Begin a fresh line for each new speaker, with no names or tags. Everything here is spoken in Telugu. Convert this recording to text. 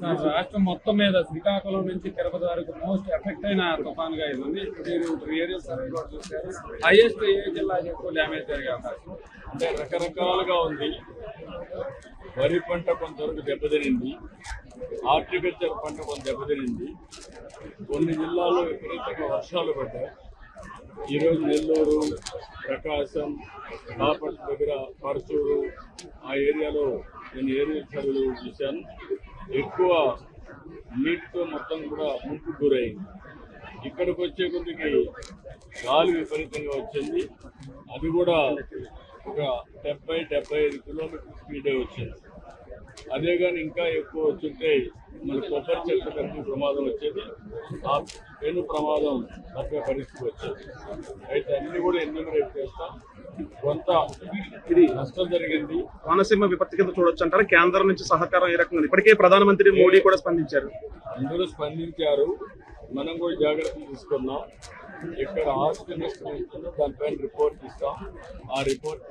సార్ రాష్ట్రం మొత్తం మీద శ్రీకాకుళం నుంచి తిరుపతి వరకు మోస్ట్ ఎఫెక్ట్ అయిన తుఫాన్గా ఇది ఉంది మీరు ఏరియల్ సర్వే కూడా చూశారు. హైయెస్ట్ ఏ జిల్లాకి ఎక్కువ డ్యామేజ్ జరిగే అవకాశం.
అంటే రకరకాలుగా ఉంది. వరి పంట కొంతవరకు దెబ్బతినింది. హార్టికల్చర్ పంట కొంత దెబ్బతినింది. కొన్ని జిల్లాల్లో విపరీతంగా వర్షాలు పడ్డాయి. ఈరోజు నెల్లూరు ప్రకాశం బాపట్ల దగ్గర పరచూరు ఆ ఏరియాలో నేను ఏరియా సర్వేలు చూశాను. ఎక్కువ నీటితో మొత్తం కూడా ముంపు గురైంది. ఇక్కడికి వచ్చే కొద్దికి గాలి విపరీతంగా వచ్చింది. అది కూడా ఒక డెబ్బై డెబ్బై ఐదు కిలోమీటర్ స్పీడే వచ్చింది. అదే కానీ ఇంకా ఎక్కువ వచ్చింటే మన కొబ్బరి చెట్ల కలిపి ప్రమాదం వచ్చేది. ఆ పెను ప్రమాదం తప్పే పరిస్థితి వచ్చేది. అయితే అన్నీ కూడా ఎన్యూమరేట్ చేస్తాం కొంత ఇది నష్టం జరిగింది.
కోనసీమ విపత్తి కింద చూడొచ్చు అంటారు? కేంద్రం నుంచి సహకారం ఏ రకంగా? ఇప్పటికే ప్రధానమంత్రి మోడీ కూడా స్పందించారు.
అందరూ స్పందించారు. మనం కూడా జాగ్రత్తలు తీసుకున్నాం ఇక్కడ ఆస్తి నష్టం దానిపైన రిపోర్ట్ ఇస్తాం. ఆ రిపోర్ట్